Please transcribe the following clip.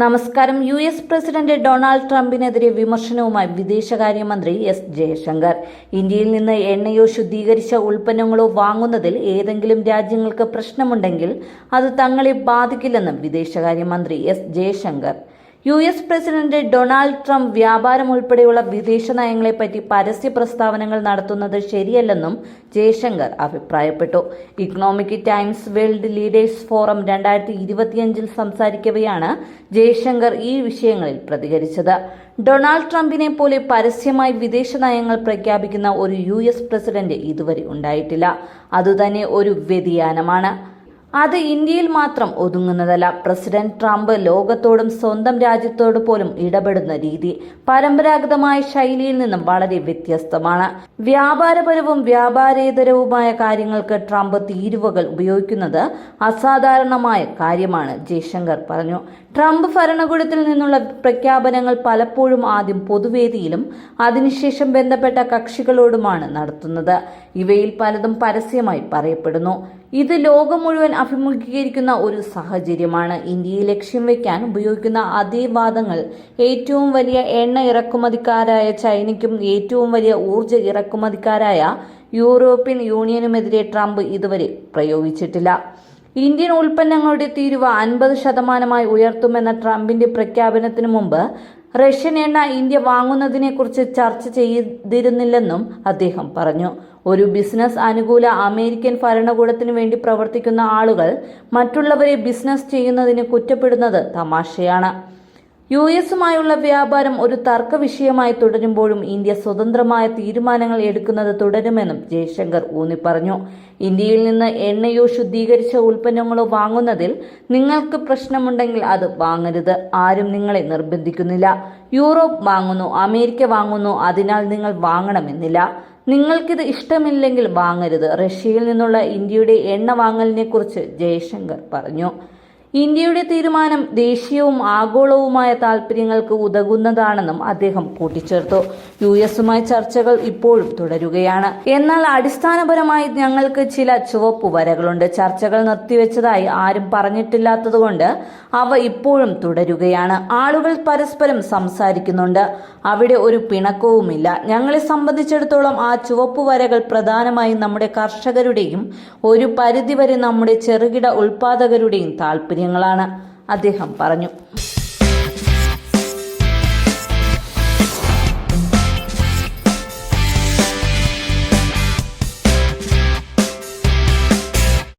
നമസ്കാരം. U S president Donald ട്രംപിനെതിരെ വിമർശനവുമായി വിദേശകാര്യമന്ത്രി എസ് ജയശങ്കർ. ഇന്ത്യയിൽ നിന്ന് എണ്ണയോ ശുദ്ധീകരിച്ച ഉൽപ്പന്നങ്ങളോ വാങ്ങുന്നതിൽ ഏതെങ്കിലും രാജ്യങ്ങൾക്ക് പ്രശ്നമുണ്ടെങ്കിൽ അത് തങ്ങളെ ബാധിക്കില്ലെന്ന് വിദേശകാര്യമന്ത്രി S Jaishankar. U S president Donald Trump വ്യാപാരം ഉൾപ്പെടെയുള്ള വിദേശ നയങ്ങളെപ്പറ്റി പരസ്യ പ്രസ്താവനകൾ നടത്തുന്നത് ശരിയല്ലെന്നും ജയശങ്കർ അഭിപ്രായപ്പെട്ടു. Economic Times World Leaders Forum രണ്ടായിരത്തി ഇരുപത്തിയഞ്ചിൽ സംസാരിക്കവെയാണ് ജയശങ്കർ ഈ വിഷയങ്ങളിൽ പ്രതികരിച്ചത്. ഡൊണാൾഡ് ട്രംപിനെ പോലെ പരസ്യമായി വിദേശ നയങ്ങൾ പ്രഖ്യാപിക്കുന്ന ഒരു യു എസ് പ്രസിഡന്റ് ഇതുവരെ ഉണ്ടായിട്ടില്ല. അതുതന്നെ ഒരു വ്യതിയാനമാണ്. അത് ഇന്ത്യയിൽ മാത്രം ഒതുങ്ങുന്നതല്ല. പ്രസിഡന്റ് ട്രംപ് ലോകത്തോടും സ്വന്തം രാജ്യത്തോട് പോലും ഇടപെടുന്ന രീതി പരമ്പരാഗതമായ ശൈലിയിൽ നിന്നും വളരെ വ്യത്യസ്തമാണ്. വ്യാപാരപരവും വ്യാപാരേതരവുമായ കാര്യങ്ങൾക്ക് ട്രംപ് തീരുവകൾ ഉപയോഗിക്കുന്നത് അസാധാരണമായ കാര്യമാണ് ജയശങ്കർ പറഞ്ഞു. ട്രംപ് ഭരണകൂടത്തിൽ നിന്നുള്ള പ്രഖ്യാപനങ്ങൾ പലപ്പോഴും ആദ്യം പൊതുവേദിയിലും അതിനുശേഷം ബന്ധപ്പെട്ട കക്ഷികളോടുമാണ് നടത്തുന്നത്. ഇവയിൽ പലതും പരസ്യമായി പറയപ്പെടുന്നു. ഇത് ലോകം മുഴുവൻ അഭിമുഖീകരിക്കുന്ന ഒരു സാഹചര്യമാണ്. ഇന്ത്യയെ ലക്ഷ്യം വെക്കാൻ ഉപയോഗിക്കുന്ന അതേ വാദങ്ങൾ ഏറ്റവും വലിയ എണ്ണ ഇറക്കുമതിക്കാരായ ചൈനയ്ക്കും ഏറ്റവും വലിയ ഊർജ ഇറക്കുമതിക്കാരായ യൂറോപ്യൻ യൂണിയനുമെതിരെ ട്രംപ് ഇതുവരെ പ്രയോഗിച്ചിട്ടില്ല. ഇന്ത്യൻ ഉൽപ്പന്നങ്ങളുടെ തീരുവ അൻപത് ശതമാനമായി ഉയർത്തുമെന്ന ട്രംപിന്റെ പ്രഖ്യാപനത്തിനു മുമ്പ് റഷ്യൻ എണ്ണ ഇന്ത്യ വാങ്ങുന്നതിനെക്കുറിച്ച് ചർച്ച ചെയ്തിരുന്നില്ലെന്നും അദ്ദേഹം പറഞ്ഞു. ഒരു ബിസിനസ് അനുകൂല അമേരിക്കൻ ഭരണകൂടത്തിനു വേണ്ടി പ്രവർത്തിക്കുന്ന ആളുകൾ മറ്റുള്ളവരെ ബിസിനസ് ചെയ്യുന്നതിന് കുറ്റപ്പെടുന്നത് തമാശയാണ്. യു എസുമായുള്ള വ്യാപാരം ഒരു തർക്ക വിഷയമായി തുടരുമ്പോഴും ഇന്ത്യ സ്വതന്ത്രമായ തീരുമാനങ്ങൾ എടുക്കുന്നത് തുടരുമെന്നും ജയശങ്കർ ഊന്നിപ്പറഞ്ഞു. ഇന്ത്യയിൽ നിന്ന് എണ്ണയോ ശുദ്ധീകരിച്ച ഉൽപ്പന്നങ്ങളോ വാങ്ങുന്നതിൽ നിങ്ങൾക്ക് പ്രശ്നമുണ്ടെങ്കിൽ അത് വാങ്ങരുത്. ആരും നിങ്ങളെ നിർബന്ധിക്കുന്നില്ല. യൂറോപ്പ് വാങ്ങുന്നു അമേരിക്ക വാങ്ങുന്നു അതിനാൽ നിങ്ങൾ വാങ്ങണമെന്നില്ല. നിങ്ങൾക്കിത് ഇഷ്ടമില്ലെങ്കിൽ വാങ്ങരുത്. റഷ്യയിൽ നിന്നുള്ള ഇന്ത്യയുടെ എണ്ണ വാങ്ങലിനെക്കുറിച്ച് ജയശങ്കർ പറഞ്ഞു. ഇന്ത്യയുടെ തീരുമാനം ദേശീയവും ആഗോളവുമായ താൽപ്പര്യങ്ങൾക്ക് ഉതകുന്നതാണെന്നും അദ്ദേഹം കൂട്ടിച്ചേർത്തു. യു എസുമായി ചർച്ചകൾ ഇപ്പോഴും തുടരുകയാണ്. എന്നാൽ അടിസ്ഥാനപരമായി ഞങ്ങൾക്ക് ചില ചുവപ്പ് വരകളുണ്ട്. ചർച്ചകൾ നിർത്തിവെച്ചതായി ആരും പറഞ്ഞിട്ടില്ലാത്തതുകൊണ്ട് അവ ഇപ്പോഴും തുടരുകയാണ്. ആളുകൾ പരസ്പരം സംസാരിക്കുന്നുണ്ട്. അവിടെ ഒരു പിണക്കവുമില്ല. ഞങ്ങളെ സംബന്ധിച്ചിടത്തോളം ആ ചുവപ്പ് വരകൾ പ്രധാനമായും നമ്മുടെ കർഷകരുടെയും ഒരു പരിധിവരെ നമ്മുടെ ചെറുകിട ഉൽപാദകരുടെയും താൽപ്പര്യങ്ങളാണ് അദ്ദേഹം പറഞ്ഞു.